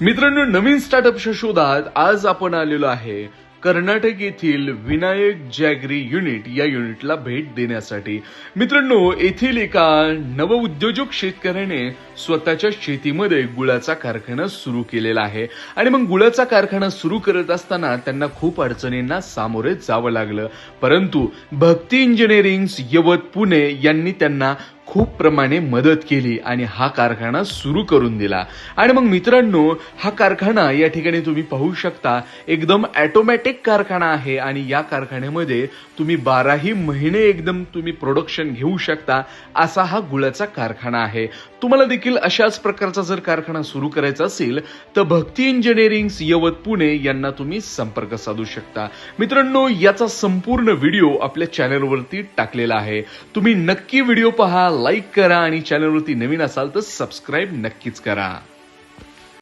मित्रांनो नवीन स्टार्टअपच्या शोधात आज आपण आलेलो आहे. कर्नाटक येथील विनायक जॅगरी युनिट या युनिटला भेट देण्यासाठी. मित्रांनो येथील एका नवउद्योजक शेतकऱ्याने स्वतःच्या शेतीमध्ये गुळाचा कारखाना सुरू केलेला आहे. आणि मग गुळाचा कारखाना सुरू करत असताना त्यांना खूप अडचणींना सामोरे जावं लागलं. परंतु भक्ती इंजिनिअरिंग यवत पुणे यांनी त्यांना खूप प्रमाणे मदत केली आणि हा कारखाना सुरू करून दिला. आणि मग मित्रांनो हा कारखाना या ठिकाणी तुम्ही पाहू शकता एकदम ॲटोमॅटिक कारखाना आहे आणि या कारखान्यामध्ये तुम्ही बाराही महिने एकदम तुम्ही प्रोडक्शन घेऊ शकता असा हा गुळाचा कारखाना आहे. तुम्हाला देखील अशाच प्रकारचा जर कारखाना सुरू करायचा असेल तर भक्ती इंजिनिअरिंग यवत पुणे यांना तुम्ही संपर्क साधू शकता. मित्रांनो याचा संपूर्ण व्हिडिओ आपल्या चॅनलवरती टाकलेला आहे. तुम्ही नक्की व्हिडिओ पहा लाईक करा आणि चॅनलवरती नवीन असाल तर सबस्क्राईब नक्कीच करा.